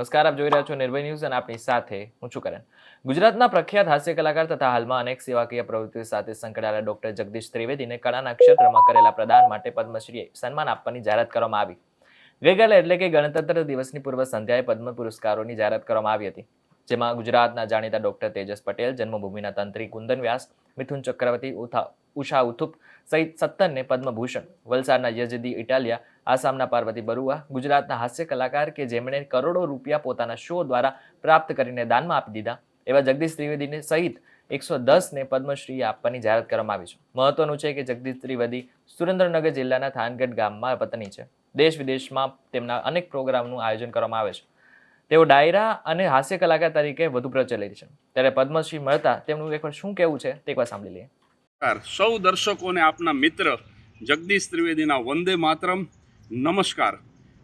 નમસ્કાર, આપ જોઈ રહ્યા છો નિર્ભય ન્યૂઝ અને આપની સાથે હું છું કરણ. ગુજરાતના પ્રખ્યાત હાસ્ય કલાકાર તથા હાલમાં અનેક સેવાકીય પ્રવૃત્તિઓ સાથે સંકળાયેલા ડોક્ટર જગદીશ ત્રિવેદીને કળાના ક્ષેત્રમાં કરેલા પ્રદાન માટે પદ્મશ્રીએ સન્માન આપવાની જાહેરાત કરવામાં આવી. ગઈકાલે એટલે કે ગણતંત્ર દિવસની પૂર્વ સંધ્યાએ પદ્મ પુરસ્કારોની જાહેરાત કરવામાં આવી હતી, જેમાં ગુજરાતના જાણીતા ડોક્ટર તેજસ પટેલ, જન્મભૂમિના તંત્રી કુંદન વ્યાસ મિથુન ચક્રવર્તી ઉથા ઉષા ઉથુપ સહિત સત્તરને પદ્મભૂષણ. વલસાડના યજદી ઇટાલિયા, આસામના પાર્વતી બરુઆ, ગુજરાતના હાસ્ય કલાકાર કે જેમણે કરોડો રૂપિયા પોતાના શો દ્વારા પ્રાપ્ત કરીને દાનમાં આપી દીધા, એવા જગદીશ ત્રિવેદીને સહિત એકસો દસને પદ્મશ્રી આપવાની જાહેરાત કરવામાં આવી છે. મહત્વનું છે કે જગદીશ ત્રિવેદી સુરેન્દ્રનગર જિલ્લાના થાનગઢ ગામમાં વતની છે. દેશ વિદેશમાં તેમના અનેક પ્રોગ્રામનું આયોજન કરવામાં આવે છે. તેઓ ડાયરા અને હાસ્ય કલાકાર તરીકે વધુ પ્રચલિત છે. ત્યારે પદ્મશ્રી મળતા તેમનું એકવાર શું કહેવું છે તે એકવાર સાંભળી લઈએ. સૌ દર્શકોને આપના મિત્ર જગદીશ ત્રિવેદીના વંદે માતરમ. નમસ્કાર.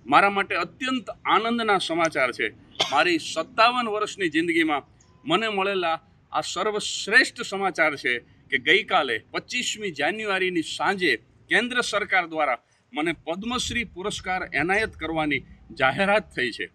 મારા માટે અત્યંત આનંદના સમાચાર છે. મારી સત્તાવન વર્ષની જિંદગીમાં મને મળેલા આ સર્વશ્રેષ્ઠ સમાચાર છે કે ગઈકાલે પચીસમી જાન્યુઆરીની સાંજે કેન્દ્ર સરકાર દ્વારા મને પદ્મશ્રી પુરસ્કાર એનાયત કરવાની જાહેરાત થઈ છે.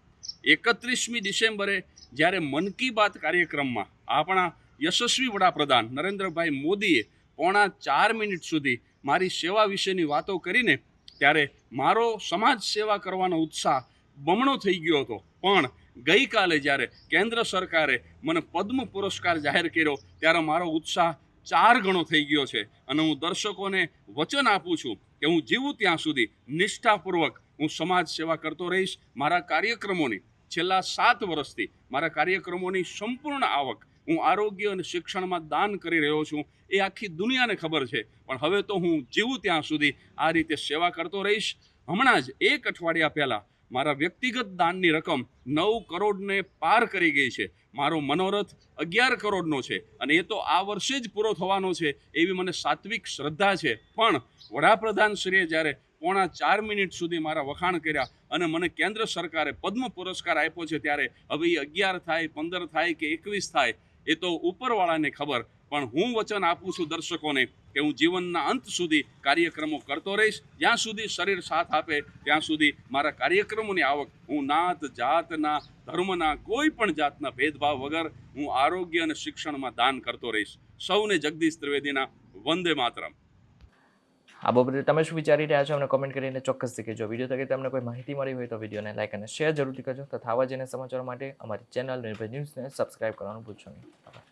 એકત્રીસમી ડિસેમ્બરે જ્યારે મન કી બાત કાર્યક્રમમાં આપણા યશસ્વી વડાપ્રધાન નરેન્દ્રભાઈ મોદીએ પોણા ચાર મિનિટ સુધી મારી સેવા વિશેની વાતો કરીને ત્યારે મારો સમાજ સેવા કરવાનો ઉત્સાહ બમણો થઈ ગયો હતો. પણ ગઈકાલે જ્યારે કેન્દ્ર સરકારે મને પદ્મ પુરસ્કાર જાહેર કર્યો, ત્યારે મારો ઉત્સાહ ચાર ગણો થઈ ગયો છે અને હું દર્શકોને વચન આપું છું કે હું જીવું ત્યાં સુધી નિષ્ઠાપૂર્વક હું સમાજ સેવા કરતો રહીશ. મારા કાર્યક્રમોની છેલ્લા સાત વર્ષથી મારા કાર્યક્રમોની સંપૂર્ણ આવક હું આરોગ્ય અને શિક્ષણમાં દાન કરી રહ્યો છું, એ આખી દુનિયાને ખબર છે. પણ હવે તો હું જીવું ત્યાં સુધી આ રીતે સેવા કરતો રહીશ. હમણાં જ એક અઠવાડિયા પહેલાં મારા વ્યક્તિગત દાનની રકમ નવ કરોડને પાર કરી ગઈ છે. મારો મનોરથ અગિયાર કરોડનો છે અને એ તો આ વર્ષે જ પૂરો થવાનો છે એવી મને સાત્વિક શ્રદ્ધા છે. પણ વડાપ્રધાન શ્રીએ જ્યારે પોણા ચાર મિનિટ સુધી મારા વખાણ કર્યા અને મને કેન્દ્ર સરકારે પદ્મ પુરસ્કાર આપ્યો છે, ત્યારે હવે એ અગિયાર થાય, પંદર થાય કે એકવીસ થાય એ તો ઉપરવાળાને ખબર, પણ હું વચન આપું છું દર્શકોને કે હું જીવનના અંત સુધી કાર્યક્રમો કરતો રહીશ. જ્યાં સુધી શરીર સાથ આપે, ત્યાં સુધી મારા કાર્યક્રમોની આવક હું નાત, જાતના, ધર્મના કોઈ પણ જાતના ભેદભાવ વગર હું આરોગ્ય અને શિક્ષણમાં દાન કરતો રહીશ. સૌને જગદીશ ત્રિવેદીના વંદે માતરમ. આ બાબતે તમે શું વિચારી રહ્યા છો, અમને કોમેન્ટ કરીને ચોક્કસથી કહેજો વીડિયો તરીકે તમને કોઈ માહિતી મળી હોય તો વિડીયોને લાઈક અને શેર જરૂરથી કરજો તથા આવા જેને સમાચારો માટે અમારી ચેનલ નિર્ભય ન્યૂઝને સબસ્ક્રાઇબ કરવાનું ભૂલશો નહીં.